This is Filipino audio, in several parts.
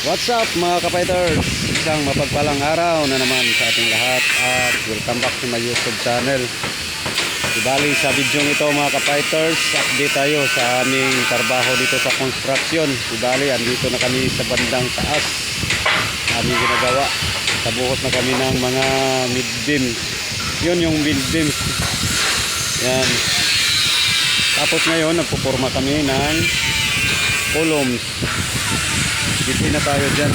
What's up mga kapiters? Isang mapagpalang araw na naman sa ating lahat at welcome back to my YouTube channel. Ibali sa video ito mga kapiters, update tayo sa aming trabaho dito sa construction. Ibali, andito na kami sa bandang taas. Aming ginagawa. Tabuhos na kami ng mga mid-beam. Yun yung mid-beam. Yan. Tapos ngayon, nagpuporma kami ng columns. Dito na tayo dyan.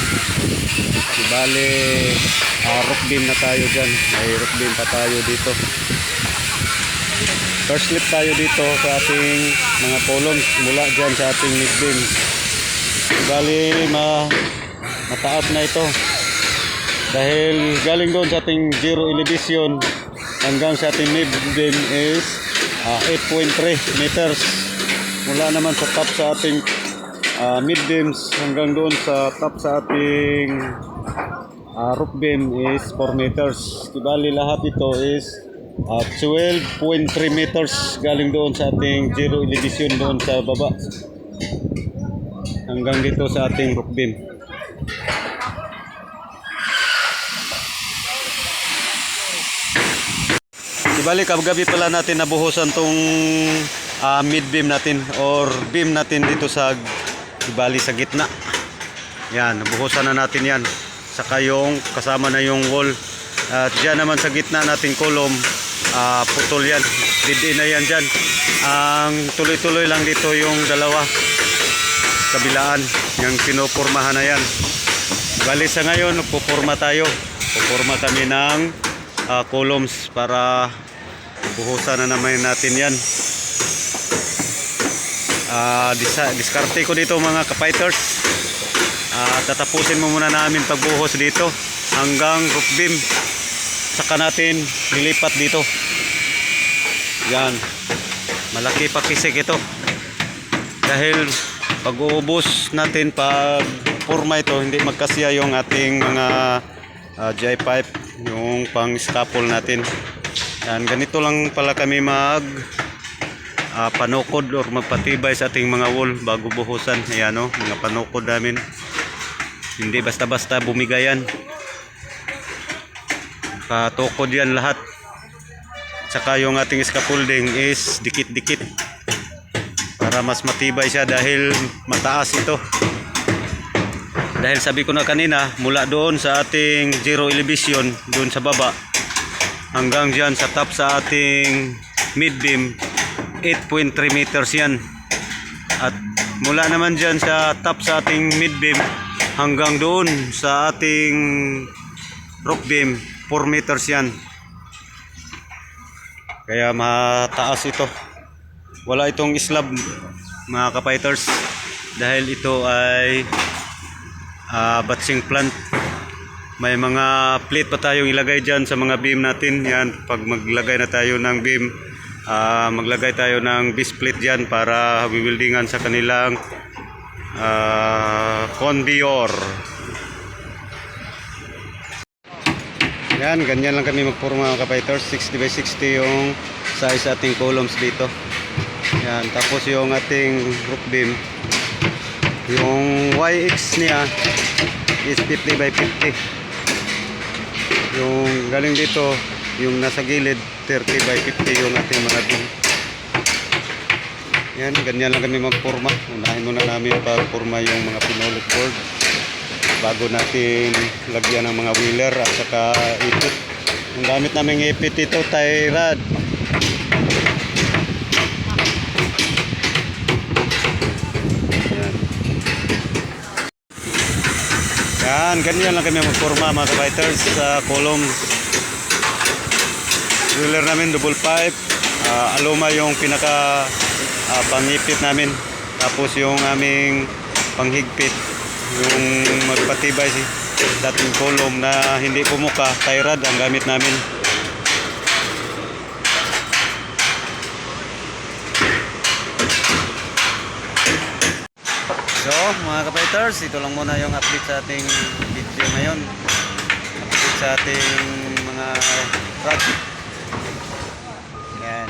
Di Bale, uh, rock beam na tayo dyan. May rock beam pa tayo dito. First slip tayo dito sa ating mga columns mula dyan sa ating mid beam. Bale, ma mataas na ito. Dahil galing doon sa ating zero elevation hanggang sa ating mid beam is ah, 8.3 meters. Mula naman sa top sa ating uh, mid beams hanggang doon sa top sa ating uh, roof beam is 4 meters. Ibali lahat ito is uh, 12.3 meters galing doon sa ating zero elevation doon sa baba hanggang dito sa ating roof beam. Ibali gabi pala natin nabuhusan tong ah, mid beam natin or beam natin dito sa ibali sa gitna. Yan, nabuhusan na natin yan. Saka yung kasama na yung wall. At dyan naman sa gitna nating kolom, ah, putol yan. Didi na yan dyan. Ang tuloy-tuloy lang dito yung dalawa. Kabilaan. Yung pinupurmahan na yan. Bali sa ngayon, pupurma tayo. Pupurma kami ng ah, columns para buhusan na naman natin yan. Ah, disa- diskarte ko dito mga kapiters. Ah, tatapusin mo muna namin pagbuhos dito hanggang roof beam. Saka natin nilipat dito. Yan. Malaki pa kisik ito. Dahil pag uubos natin pag forma ito, hindi magkasya yung ating mga ah, J pipe, yung pang scaffold natin. Yan, ganito lang pala kami mag ah, panukod or magpatibay sa ating mga wall bago buhusan. Ayan o, mga panukod namin. Hindi basta-basta bumigayan. Patukod yan lahat. Tsaka yung ating scaffolding is dikit-dikit. Para mas matibay siya dahil mataas ito. Dahil sabi ko na kanina, mula doon sa ating zero elevation, doon sa baba, hanggang dyan sa top sa ating mid beam, 8.3 meters yan. At mula naman dyan sa top sa ating mid beam hanggang doon sa ating rock beam 4 meters yan. Kaya mataas ito. Wala itong slab mga kapiters dahil ito ay ah, batching plant. May mga plate pa tayong ilagay dyan sa mga beam natin. Yan, pag maglagay na tayo ng beam, ah, maglagay tayo ng base plate dyan para wiwildingan sa kanilang ah, conveyor. Yan, ganyan lang kami magpurma mga kapiters. 60 by 60 yung size ating columns dito. Yan, tapos yung ating roof beam. Yung YX niya is 50 by 50. Yung galing dito, yung nasa gilid, 30 by 50 yung ating mga beam. Yan, ganyan lang kami magpurma. Unahin muna namin pagpurma yung mga pinulot board bago natin lagyan ng mga wheeler at saka ipit. Ang gamit namin ipit ito, tie rod. Yan, ganyan lang kami magforma mga kabiters sa column. Wheeler namin double pipe. Ah, aluma yung pinaka ah, pangipit namin. Tapos yung aming panghigpit yung magpatibay si dating kolom na hindi pumuka, tie rod ang gamit namin. So, mga kapiters, ito lang muna yung update sa ating video ngayon. Update sa ating mga project. Yan.